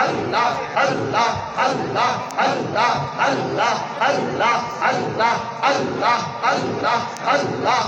আল্লাহ আল্লাহ আল্লাহ আল্লাহ আল্লাহ আল্লাহ আল্লাহ আল্লাহ আল্লাহ আল্লাহ আল্লাহ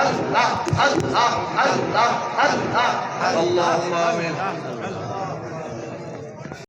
আল্লাহ আল্লাহ আল্লাহ আল্লাহ আল্লাহ আমিন